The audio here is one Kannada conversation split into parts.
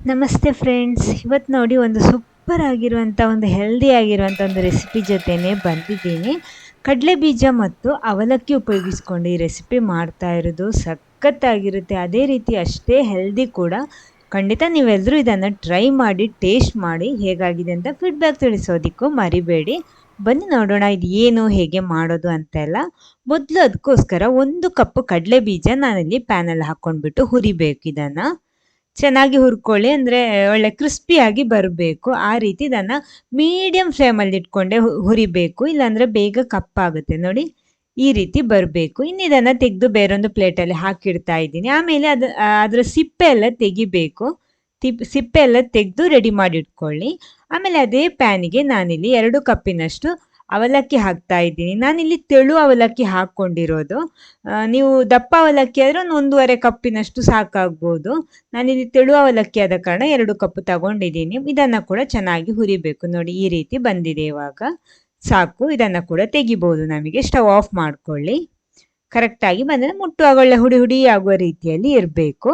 ನಮಸ್ತೆ ಫ್ರೆಂಡ್ಸ್ ಇವತ್ತು ನೋಡಿ ಒಂದು ಸೂಪರ್ ಆಗಿರುವಂಥ ಒಂದು ಹೆಲ್ದಿ ಆಗಿರುವಂಥ ಒಂದು ರೆಸಿಪಿ ಜೊತೆನೇ ಬಂದಿದ್ದೀನಿ. ಕಡಲೆ ಬೀಜ ಮತ್ತು ಅವಲಕ್ಕಿ ಉಪಯೋಗಿಸ್ಕೊಂಡು ಈ ರೆಸಿಪಿ ಮಾಡ್ತಾ ಇರೋದು ಸಖತ್ತಾಗಿರುತ್ತೆ. ಅದೇ ರೀತಿ ಅಷ್ಟೇ ಹೆಲ್ದಿ ಕೂಡ. ಖಂಡಿತ ನೀವೆಲ್ಲರೂ ಇದನ್ನು ಟ್ರೈ ಮಾಡಿ ಟೇಸ್ಟ್ ಮಾಡಿ ಹೇಗಾಗಿದೆ ಅಂತ ಫೀಡ್ಬ್ಯಾಕ್ ತಿಳಿಸೋದಕ್ಕೂ ಮರಿಬೇಡಿ. ಬನ್ನಿ ನೋಡೋಣ ಇದು ಏನು, ಹೇಗೆ ಮಾಡೋದು ಅಂತೆಲ್ಲ. ಮೊದಲು ಅದಕ್ಕೋಸ್ಕರ ಒಂದು ಕಪ್ ಕಡಲೆ ಬೀಜ ನಾನಿಲ್ಲಿ ಪ್ಯಾನಲ್ಲಿ ಹಾಕ್ಕೊಂಡ್ಬಿಟ್ಟು ಹುರಿಬೇಕು ಇದನ್ನು. ಚೆನ್ನಾಗಿ ಹುರ್ಕೊಳ್ಳಿ, ಅಂದರೆ ಒಳ್ಳೆ ಕ್ರಿಸ್ಪಿಯಾಗಿ ಬರಬೇಕು. ಆ ರೀತಿ ಇದನ್ನು ಮೀಡಿಯಮ್ ಫ್ಲೇಮಲ್ಲಿ ಇಟ್ಕೊಂಡೆ ಹುರಿಬೇಕು. ಇಲ್ಲಾಂದರೆ ಬೇಗ ಕಪ್ಪಾಗುತ್ತೆ. ನೋಡಿ, ಈ ರೀತಿ ಬರಬೇಕು. ಇನ್ನು ಇದನ್ನು ತೆಗೆದು ಬೇರೊಂದು ಪ್ಲೇಟಲ್ಲಿ ಹಾಕಿಡ್ತಾ ಇದ್ದೀನಿ. ಆಮೇಲೆ ಅದು ಅದರ ಸಿಪ್ಪೆ ಎಲ್ಲ ತೆಗಿಬೇಕು. ತಿಪ್, ಸಿಪ್ಪೆ ಎಲ್ಲ ತೆಗೆದು ರೆಡಿ ಮಾಡಿ ಇಟ್ಕೊಳ್ಳಿ. ಆಮೇಲೆ ಅದೇ ಪ್ಯಾನಿಗೆ ನಾನಿಲ್ಲಿ ಎರಡು ಕಪ್ಪಿನಷ್ಟು ಅವಲಕ್ಕಿ ಹಾಕ್ತಾ ಇದ್ದೀನಿ. ನಾನಿಲ್ಲಿ ತೆಳು ಅವಲಕ್ಕಿ ಹಾಕ್ಕೊಂಡಿರೋದು. ನೀವು ದಪ್ಪ ಅವಲಕ್ಕಿ ಆದರೆ ಒಂದು ಒಂದೂವರೆ ಕಪ್ಪಿನಷ್ಟು ಸಾಕಾಗ್ಬೋದು. ನಾನಿಲ್ಲಿ ತೆಳು ಅವಲಕ್ಕಿ ಆದ ಕಾರಣ ಎರಡು ಕಪ್ ತಗೊಂಡಿದ್ದೀನಿ. ಇದನ್ನು ಕೂಡ ಚೆನ್ನಾಗಿ ಹುರಿಬೇಕು. ನೋಡಿ, ಈ ರೀತಿ ಬಂದಿದೆ ಇವಾಗ. ಸಾಕು, ಇದನ್ನು ಕೂಡ ತೆಗಿಬೋದು ನಮಗೆ. ಸ್ಟವ್ ಆಫ್ ಮಾಡ್ಕೊಳ್ಳಿ. ಕರೆಕ್ಟಾಗಿ ಬಂದರೆ ಮುಟ್ಟುವಾಗ ಒಳ್ಳೆ ಹುಡಿ ಹುಡಿ ಆಗುವ ರೀತಿಯಲ್ಲಿ ಇರಬೇಕು.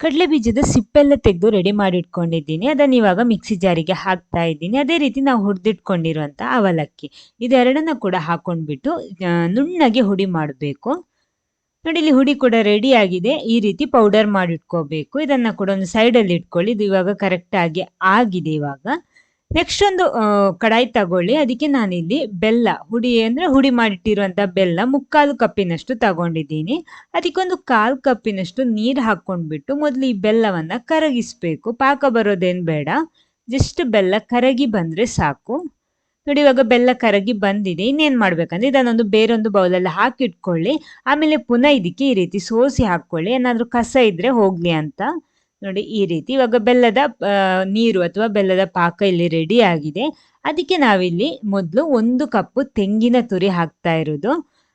ಕಡಲೆ ಬೀಜದ ಸಿಪ್ಪೆಲ್ಲ ತೆಗೆದು ರೆಡಿ ಮಾಡಿ ಇಟ್ಕೊಂಡಿದ್ದೀನಿ ಅದನ್ನು ಇವಾಗ ಮಿಕ್ಸಿ ಜಾರಿಗೆ ಹಾಕ್ತಾ ಇದ್ದೀನಿ. ಅದೇ ರೀತಿ ನಾವು ಹುರಿದಿಟ್ಕೊಂಡಿರುವಂಥ ಅವಲಕ್ಕಿ. ಇದೆರಡನ್ನ ಕೂಡ ಹಾಕೊಂಡ್ಬಿಟ್ಟು ನುಣ್ಣಗೆ ಹುಡಿ ಮಾಡಬೇಕು. ನೋಡಿ, ಇಲ್ಲಿ ಹುಡಿ ಕೂಡ ರೆಡಿ ಆಗಿದೆ. ಈ ರೀತಿ ಪೌಡರ್ ಮಾಡಿಟ್ಕೋಬೇಕು. ಇದನ್ನು ಕೂಡ ಒಂದು ಸೈಡಲ್ಲಿ ಇಟ್ಕೊಳ್ಳಿ. ಇದು ಇವಾಗ ಕರೆಕ್ಟಾಗಿ ಆಗಿದೆ ಇವಾಗ. ನೆಕ್ಸ್ಟ್ ಒಂದು ಕಡಾಯಿ ತಗೊಳ್ಳಿ. ಅದಕ್ಕೆ ನಾನಿಲ್ಲಿ ಬೆಲ್ಲ, ಹುಡಿ ಅಂದರೆ ಹುಡಿ ಮಾಡಿಟ್ಟಿರುವಂಥ ಬೆಲ್ಲ ಮುಕ್ಕಾಲು ಕಪ್ಪಿನಷ್ಟು ತಗೊಂಡಿದ್ದೀನಿ. ಅದಕ್ಕೊಂದು ಕಾಲು ಕಪ್ಪಿನಷ್ಟು ನೀರು ಹಾಕ್ಕೊಂಡ್ಬಿಟ್ಟು ಮೊದಲು ಈ ಬೆಲ್ಲವನ್ನು ಕರಗಿಸ್ಬೇಕು. ಪಾಕ ಬರೋದೇನು ಬೇಡ. ಜಸ್ಟ್ ಬೆಲ್ಲ ಕರಗಿ ಬಂದರೆ ಸಾಕು. ನೋಡಿ, ಇವಾಗ ಬೆಲ್ಲ ಕರಗಿ ಬಂದಿದೆ. ಇನ್ನೇನು ಮಾಡ್ಬೇಕಂದ್ರೆ ಇದನ್ನೊಂದು ಬೇರೊಂದು ಬೌಲಲ್ಲಿ ಹಾಕಿಟ್ಕೊಳ್ಳಿ. ಆಮೇಲೆ ಪುನಃ ಇದಕ್ಕೆ ಈ ರೀತಿ ಸೋಸಿ ಹಾಕ್ಕೊಳ್ಳಿ. ಏನಾದರೂ ಕಸ ಇದ್ದರೆ ಹೋಗಲಿ ಅಂತ. ನೋಡಿ ಈ ರೀತಿ. ಇವಾಗ ಬೆಲ್ಲದ ನೀರು ಅಥವಾ ಬೆಲ್ಲದ ಪಾಕ ಇಲ್ಲಿ ರೆಡಿ ಆಗಿದೆ. ಅದಕ್ಕೆ ನಾವಿಲ್ಲಿ ಮೊದಲು ಒಂದು ಕಪ್ಪು ತೆಂಗಿನ ತುರಿ ಹಾಕ್ತಾ ಇರೋದು.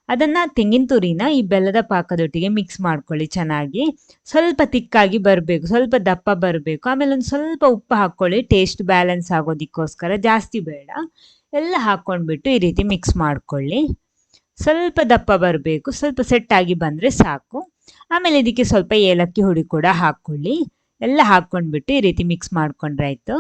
ಅದನ್ನ ತೆಂಗಿನ ತುರಿನ ಈ ಬೆಲ್ಲದ ಪಾಕದೊಟ್ಟಿಗೆ ಮಿಕ್ಸ್ ಮಾಡ್ಕೊಳ್ಳಿ ಚೆನ್ನಾಗಿ. ಸ್ವಲ್ಪ ತಿಕ್ಕಾಗಿ ಬರಬೇಕು, ಸ್ವಲ್ಪ ದಪ್ಪ ಬರಬೇಕು. ಆಮೇಲೆ ಒಂದು ಸ್ವಲ್ಪ ಉಪ್ಪು ಹಾಕ್ಕೊಳ್ಳಿ ಟೇಸ್ಟ್ ಬ್ಯಾಲೆನ್ಸ್ ಆಗೋದಕ್ಕೋಸ್ಕರ. ಜಾಸ್ತಿ ಬೇಡ. ಎಲ್ಲ ಹಾಕ್ಕೊಂಡ್ಬಿಟ್ಟು ಈ ರೀತಿ ಮಿಕ್ಸ್ ಮಾಡ್ಕೊಳ್ಳಿ. ಸ್ವಲ್ಪ ದಪ್ಪ ಬರಬೇಕು, ಸ್ವಲ್ಪ ಸೆಟ್ ಆಗಿ ಬಂದರೆ ಸಾಕು. ಆಮೇಲೆ ಇದಕ್ಕೆ ಸ್ವಲ್ಪ ಏಲಕ್ಕಿ ಹುಡಿ ಕೂಡ ಹಾಕ್ಕೊಳ್ಳಿ. ಎಲ್ಲ ಹಾಕ್ಕೊಂಡ್ಬಿಟ್ಟು ಈ ರೀತಿ ಮಿಕ್ಸ್ ಮಾಡ್ಕೊಂಡ್ರಾಯ್ತು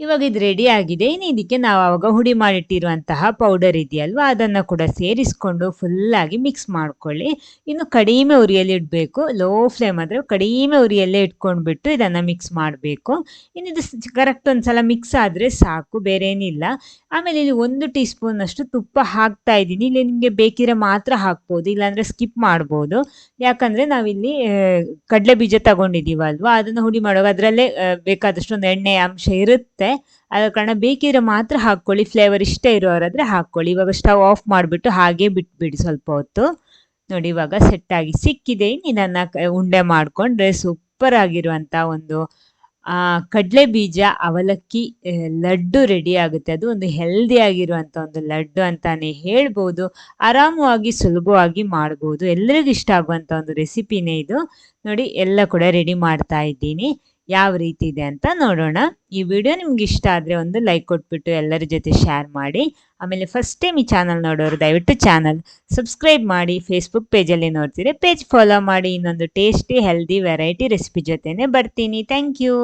ಇವಾಗ ಇದು ರೆಡಿ ಆಗಿದೆ. ಇನ್ನು ಇದಕ್ಕೆ ನಾವು ಆವಾಗ ಹುಡಿ ಮಾಡಿಟ್ಟಿರುವಂತಹ ಪೌಡರ್ ಇದೆಯಲ್ವಾ? ಅದನ್ನು ಕೂಡ ಸೇರಿಸ್ಕೊಂಡು ಫುಲ್ಲಾಗಿ ಮಿಕ್ಸ್ ಮಾಡ್ಕೊಳ್ಳಿ. ಇನ್ನು ಕಡಿಮೆ ಉರಿಯಲ್ಲಿ ಇಡಬೇಕು. ಲೋ ಫ್ಲೇಮ್ ಆದರೆ ಕಡಿಮೆ ಉರಿಯಲ್ಲೇ ಇಟ್ಕೊಂಡ್ಬಿಟ್ಟು ಇದನ್ನು ಮಿಕ್ಸ್ ಮಾಡಬೇಕು. ಇನ್ನು ಇದು ಕರೆಕ್ಟ್ ಒಂದು ಸಲ ಮಿಕ್ಸ್ ಆದರೆ ಸಾಕು ಬೇರೆ ಏನಿಲ್ಲ ಆಮೇಲೆ ಇಲ್ಲಿ ಒಂದು ಟೀ ಸ್ಪೂನಷ್ಟು ತುಪ್ಪ ಹಾಕ್ತಾ ಇದ್ದೀನಿ. ಇಲ್ಲಿ ನಿಮಗೆ ಬೇಕಿದ್ರೆ ಮಾತ್ರ ಹಾಕ್ಬೋದು, ಇಲ್ಲಾಂದರೆ ಸ್ಕಿಪ್ ಮಾಡ್ಬೋದು. ಯಾಕಂದರೆ ನಾವಿಲ್ಲಿ ಕಡಲೆ ಬೀಜ ತಗೊಂಡಿದ್ದೀವಲ್ವಾ? ಅದನ್ನು ಹುಡಿ ಮಾಡುವಾಗ ಅದರಲ್ಲೇ ಬೇಕಾದಷ್ಟು ಒಂದು ಎಣ್ಣೆ ಅಂಶ ಇರುತ್ತೆ. ಆದ ಕಾರಣ ಬೇಕಿದ್ರೆ ಮಾತ್ರ ಹಾಕ್ಕೊಳ್ಳಿ. ಫ್ಲೇವರ್ ಇಷ್ಟ ಇರೋರಾದ್ರೆ ಹಾಕ್ಕೊಳ್ಳಿ. ಇವಾಗ ಸ್ಟವ್ ಆಫ್ ಮಾಡಿಬಿಟ್ಟು ಹಾಗೆ ಬಿಟ್ಬಿಡಿ ಸ್ವಲ್ಪ ಹೊತ್ತು. ನೋಡಿ, ಇವಾಗ ಸೆಟ್ಟಾಗಿ ಸಿಕ್ಕಿದೆ. ಇದನ್ನು ಉಂಡೆ ಮಾಡಿಕೊಂಡ್ರೆ ಸೂಪರ್ ಆಗಿರುವಂಥ ಒಂದು ಕಡಲೆ ಬೀಜ, ಅವಲಕ್ಕಿ ಲಡ್ಡು ರೆಡಿ ಆಗುತ್ತೆ. ಅದು ಒಂದು ಹೆಲ್ದಿ ಆಗಿರುವಂಥ ಒಂದು ಲಡ್ಡು ಅಂತಾನೆ ಹೇಳ್ಬೋದು. ಆರಾಮವಾಗಿ, ಸುಲಭವಾಗಿ ಮಾಡ್ಬೋದು. ಎಲ್ಲರಿಗೂ ಇಷ್ಟ ಆಗುವಂಥ ಒಂದು ರೆಸಿಪಿನೇ ಇದು. ನೋಡಿ, ಎಲ್ಲ ಕೂಡ ರೆಡಿ ಮಾಡ್ತಾ ಇದ್ದೀನಿ. ಯಾವ ರೀತಿ ಇದೆ ಅಂತ ನೋಡೋಣ. ಈ ವಿಡಿಯೋ ನಿಮ್ಗೆ ಇಷ್ಟ ಆದರೆ ಒಂದು ಲೈಕ್ ಕೊಟ್ಬಿಟ್ಟು ಎಲ್ಲರ ಜೊತೆ ಶೇರ್ ಮಾಡಿ. ಆಮೇಲೆ ಫಸ್ಟ್ ಟೈಮ್ ಈ ಚಾನಲ್ ನೋಡೋರು ದಯವಿಟ್ಟು ಚಾನಲ್ ಸಬ್ಸ್ಕ್ರೈಬ್ ಮಾಡಿ ಫೇಸ್ಬುಕ್ ಪೇಜಲ್ಲಿ ನೋಡ್ತೀರಿ ಪೇಜ್ ಫಾಲೋ ಮಾಡಿ. ಇನ್ನೊಂದು ಟೇಸ್ಟಿ ಹೆಲ್ದಿ ವೆರೈಟಿ ರೆಸಿಪಿ ಜೊತೆನೆ ಬರ್ತೀನಿ. Thank you